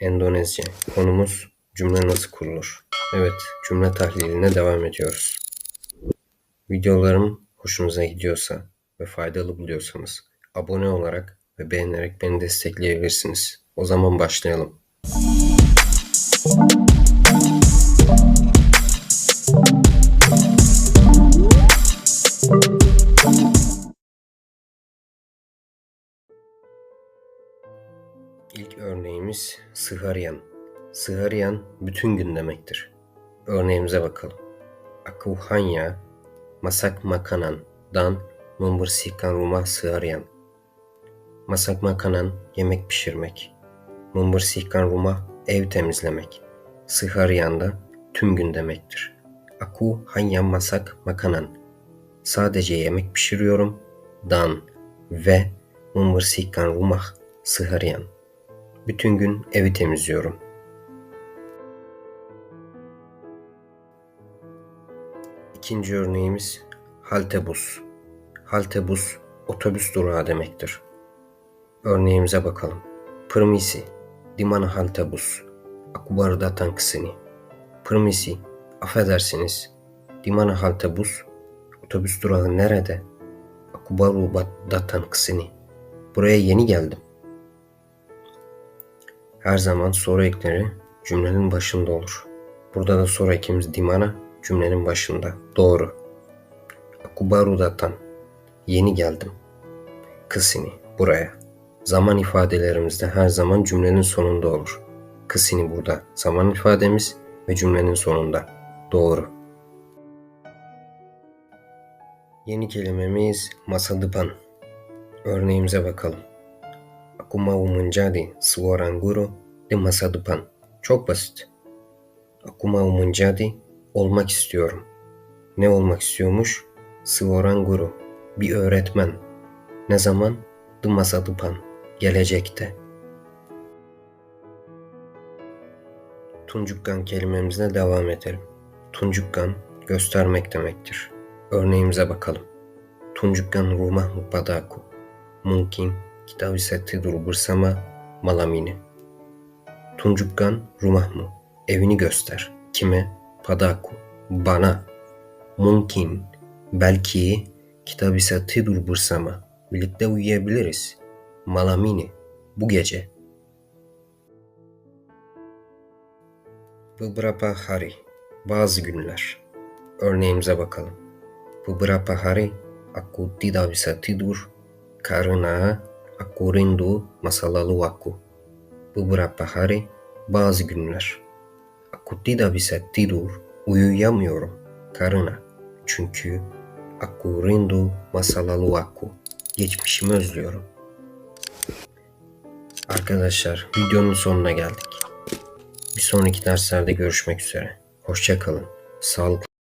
Endonezya. Konumuz cümle nasıl kurulur? Evet, cümle tahliline devam ediyoruz. Videolarım hoşunuza gidiyorsa ve faydalı buluyorsanız abone olarak ve beğenerek beni destekleyebilirsiniz. O zaman başlayalım. İlk örneğimiz Sıhariyan. Sıhariyan bütün gün demektir. Örneğimize bakalım. Aku hanya masak makanan dan membersihkan rumah seharian. Masak makanan yemek pişirmek. Membersihkan rumah ev temizlemek. Seharian da tüm gün demektir. Aku hanya masak makanan. Sadece yemek pişiriyorum. Dan ve membersihkan rumah seharian. Bütün gün evi temizliyorum. İkinci örneğimiz haltebus. Haltebus otobüs durağı demektir. Örneğimize bakalım. Permisi, di mana haltebus? Ke sini. Permisi, affedersiniz. Di mana haltebus? Otobüs durağı nerede? Aku baru bat- datang ke sini. Buraya yeni geldim. Her zaman soru ekleri cümlenin başında olur. Burada da soru ekimiz dimana cümlenin başında. Doğru. Aku baru datang. Yeni geldim. Kısini buraya. Zaman ifadelerimizde her zaman cümlenin sonunda olur. Kısini burada zaman ifademiz ve cümlenin sonunda. Doğru. Yeni kelimemiz masa depan. Örneğimize bakalım. Aku mau menjadi seorang guru di masa depan. Çok basit. Aku mau menjadi olmak istiyorum. Ne olmak istiyormuş? Seorang guru. Bir öğretmen. Ne zaman? Di masa. Gelecekte. Tuncukkan kelimemizle devam edelim. Tuncukkan göstermek demektir. Örneğimize bakalım. Tunjukkan rumahmu padaku. Mungkin kita bisa tidur bersama malam ini. Tunjukkan rumahmu. Evini göster. Kime? Padaku. Bana. Mungkin. Belki kita bisa tidur bersama. Birlikte uyuyabiliriz. Malam ini. Bu gece. Beberapa hari. Bazı günler. Örneğimize bakalım. Beberapa hari aku tidak bisa tidur karena aku rindu masa lalu aku. Beberapa hari bazı günler. Aku tidak bisa tidur uyuyamıyorum karena çünkü aku rindu masa lalu aku. Geçmişimi özlüyorum. Arkadaşlar videonun sonuna geldik. Bir sonraki derslerde görüşmek üzere. Hoşça kalın. Sağlıklı